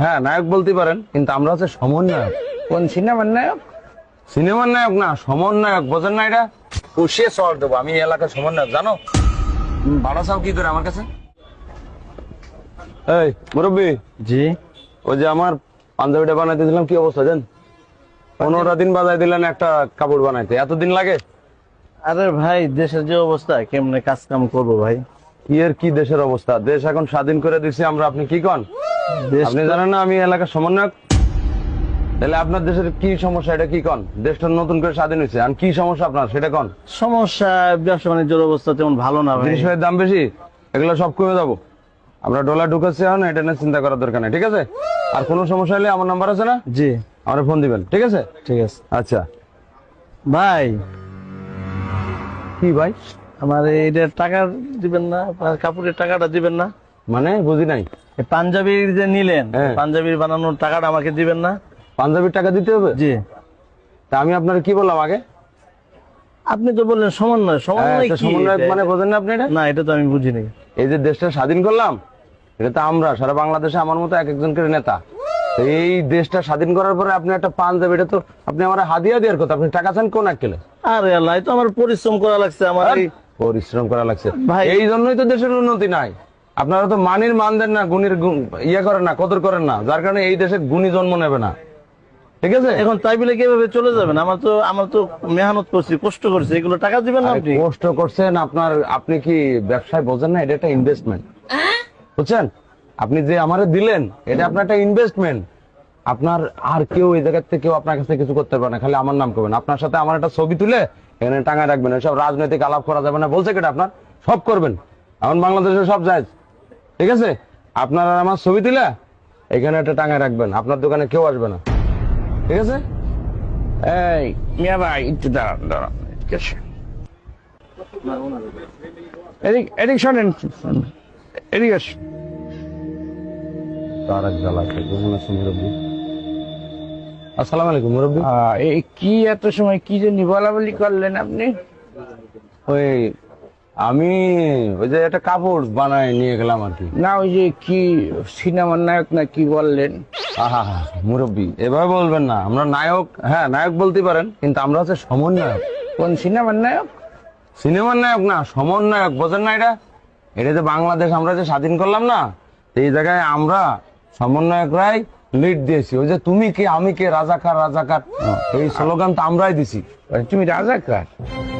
হ্যাঁ নায়ক বলতে পারেন কিন্তু আমরা হচ্ছে সমন্বয়ক। কোন সিনেমার নায়ক? সিনেমার নায়ক না সমন্বয়ক। বোঝেন না এটা? পুষিয়ে চল দেবো আমি এলাকার সমন্বয়ক জানো? ভাড়া চাও কি করে আমার কাছে? এই মুরব্বী। জি। ওই যে আমার পাঞ্জাবিটা বানাইতে দিলাম কি অবস্থা জান? পনেরোটা দিন বাজাই দিলেন একটা কাপড় বানাইতে। এতদিন লাগে? আরে ভাই দেশের যে অবস্থা কেমনে কাজ কাম করব ভাই? কি এর কি দেশের অবস্থা? দেশ এখন স্বাধীন করে দিছি আমরা আপনি কি কন? আপনি জানেন না আমি এলাকার সমন্বয়ক। তাহলে আপনার দেশের কি সমস্যা এটা কি কন? দেশটা নতুন করে স্বাধীন হয়েছে আর কি সমস্যা আপনার? সেটা কন? সমস্যা ব্যবসা বাণিজ্যের অবস্থা তেমন ভালো না জিনিসের দাম বেশি এগুলো সব কমে যাব। আমরা ডলার ঢুকাচ্ছি এখন এটা নিয়ে চিন্তা করার দরকার নেই ঠিক আছে? আর কোনো সমস্যা হলে আমার নাম্বার আছে না? জি। আমার ফোন দিবেন ঠিক আছে? ঠিক আছে। আচ্ছা। ভাই। কি ভাই? আমার এইটা টাকা দিবেন না কাপড়ের টাকাটা দিবেন না। মানে বুঝি নাই। এই পাঞ্জাবির যে নিলেন হ্যাঁ। পাঞ্জাবির বানানোর টাকাটা আমাকে দিবেন না। পাঞ্জাবির টাকা দিতে হবে? জি। তা আমি আপনার কি বললাম আগে? আপনি তো বললেন সমন্বয় হ্যাঁ, সমন্বয় সমন্বয়ক এটা? মানে বোঝেন না আপনি এটা? না এটা তো আমি বুঝিনি। এই যে দেশটা স্বাধীন করলাম এটা তো আমরা সারা বাংলাদেশে আমার মতো এক একজন করে নেতা। এই দেশটা স্বাধীন করার পরে আপনি একটা পাঞ্জাবি এটা তো আপনি আমার হাদিয়া দেওয়ার কথা আপনি টাকা চান কোন আক্কেলে আরে আল্লাহ তো আমার পরিশ্রম করা লাগছে আমার পরিশ্রম করা লাগছে। এই জন্যই তো দেশের উন্নতি নাই। আপনারা তো মানির মান দেন না গুণীর গুণ ইয়ে করেন না কদর করেন না। যার কারণে এই দেশে গুণী জন্ম নেবে না। ঠিক আছে? এখন তাই বলে কীভাবে চলে যাবেন? আমার তো আমার তো মেহনত করছি কষ্ট করছি। এগুলো টাকা দিবেন না আপনি? কষ্ট করছেন আপনার আপনি কি ব্যবসায় বোঝেন না? এটা একটা ইনভেস্টমেন্ট বুঝছেন? আপনি যে আমারে দিলেন এটা আপনার একটা ইনভেস্টমেন্ট আপনার আর কেউ এই জায়গার থেকে কেউ আপনার কাছে কিছু করতে পারে না। খালি আমার নাম করবেন। আপনার সাথে আমার একটা ছবি তুলে এখানে টাঙায় রাখবেন সব রাজনৈতিক আলাপ করা যাবে না। বলছে কেটা আপনার? সব করবেন। এখন বাংলাদেশে সব যায় ঠিক আছে? আপনার আর আমার ছবি তুলে এখানে একটা টাঙায় রাখবেন। আপনার দোকানে কেউ আসবে না। ঠিক আছে? এই মিয়া ভাই একটু দাঁড়ান দাঁড়ান। ঠিক আছে। এদিক এদিক শোনেন। এদিক আসুন। তার এক জ্বালা আছে আসসালামু আলাইকুম মুরব্বী। এই কি এত সময় কি জানি বলা বলি করলেন আপনি? ওই আমি ওই যে একটা কাপড় বানায় নিয়ে গেলাম আর কি। না ওই যে কি সিনেমার নায়ক না কি বললেন? আহা মুরব্বী এভাবে বলবেন না। আমরা নায়ক হ্যাঁ নায়ক বলতে পারেন কিন্তু আমরা হচ্ছে সমন্বয়ক কোন সিনেমার নায়ক? সিনেমার নায়ক না সমন্বয়ক বোঝেন না এটা? এটা যে বাংলাদেশ আমরা যে স্বাধীন করলাম না এই জায়গায় আমরা সমন্বয়করাই লিড দিয়েছি। ওই যে তুমি কে আমি কে রাজাকার রাজাকার। এই স্লোগান তো আমরাই দিছি। তুমি রাজাকার?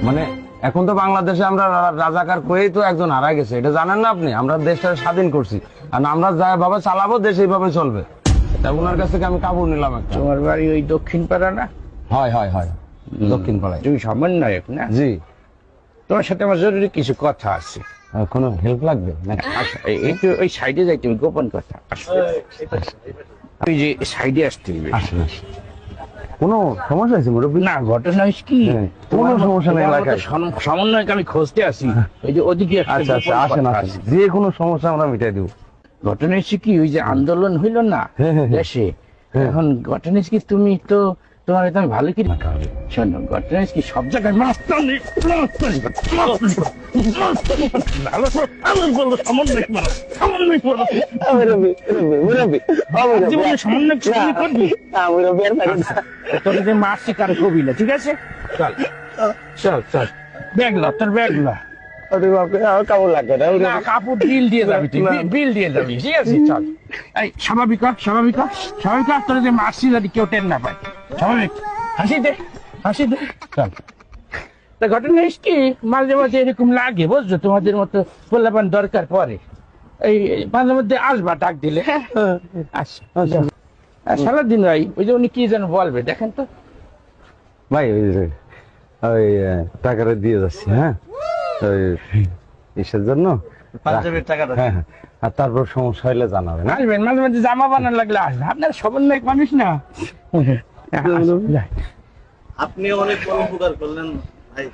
মানে এখন তো বাংলাদেশে আমরা রাজাকার করেই তো একজন হারা গেছে। এটা জানেন না আপনি? আমরা দেশটা স্বাধীন করছি। আর আমরা যা ভাবে চালাবো দেশ এইভাবে চলবে। তা ওনার কাছ থেকে আমি কাপড় নিলাম একটা। তোমার বাড়ি ওই দক্ষিণ পাড়া না? হয় হয় হয়। দক্ষিণ পাড়ায় তুমি সমন্বয়ক না? জি। তোমার সাথে আমার জরুরি কিছু কথা আছে। কোনো হেল্প লাগবে? নাকি? আসো, এই- ওই সাইডে যাই তুমি গোপন কথা আসো ওই যে সাইডে আসতে হবে আসেন আসেন। কোনো সমস্যা আছে মুরব্বী? না ঘটনা হয়েছে কি? হ্যাঁ, কোনো সমস্যা নেই এলাকায়। সমন্বয়কে আমি খুঁজতে আসি। ওই যে ওদিকে আচ্ছা আচ্ছা আসেন আসেন। যে কোনো সমস্যা আমরা মিটাই দেবো। ঘটনা হয়েছে কি? ওই যে আন্দোলন হইল না? হ্যাঁ, হ্যাঁ, হ্যাঁ। দেশে। এখন ঘটনা হয়েছে কি? তুমি তো তোমার এটা আমি ভালো কি শোনো ঘটনা কি সব জায়গায় মাস্তানি মাস্তানি মাস্তানি, ভালো করে আমার বলব সমন্বয় করো সমন্বয় করো জীবনে সমন্বয় তুমি করবি? তোর যে মাসি কার কবি না ঠিক আছে? চল। চল চল। ব্যাগ ল তোর ব্যাগ ল। কেমন লাগবে না না কাপড় বিল দিয়ে যাবি তুই বিল দিয়ে যাবি ঠিক আছে চল। এই স্বাভাবিক হ, স্বাভাবিক হ, স্বাভাবিক তোর যে যদি কেউ টেন না পায়। স্বাভাবিক। হাসি দে হাসি দে। চল। তা ঘটনা কি মাঝে মাঝে এরকম লাগে বুঝছ? তোমাদের মতো পোলাপান দরকার পরে। এই মাঝে মধ্যে আসবা ডাক দিলে। হ্যাঁ। আস সারাদিন ভাই ওই যে উনি কি যেন বলবে দেখেন তো। ভাই ওই যে ওই টাকাটা দিয়ে যাচ্ছি হ্যাঁ? ইসের জন্য? পাঞ্জাবের টাকাটা হ্যাঁ হ্যাঁ। আর তারপর সমস্যা হলে জানাবেন হ্যাঁ? আসবেন মাঝে মাঝে জামা বানানো লাগলে আসবেন। আপনার সমন্বয় মানুষ না। আপনি অনেক বড় উপকার করলেন ভাই।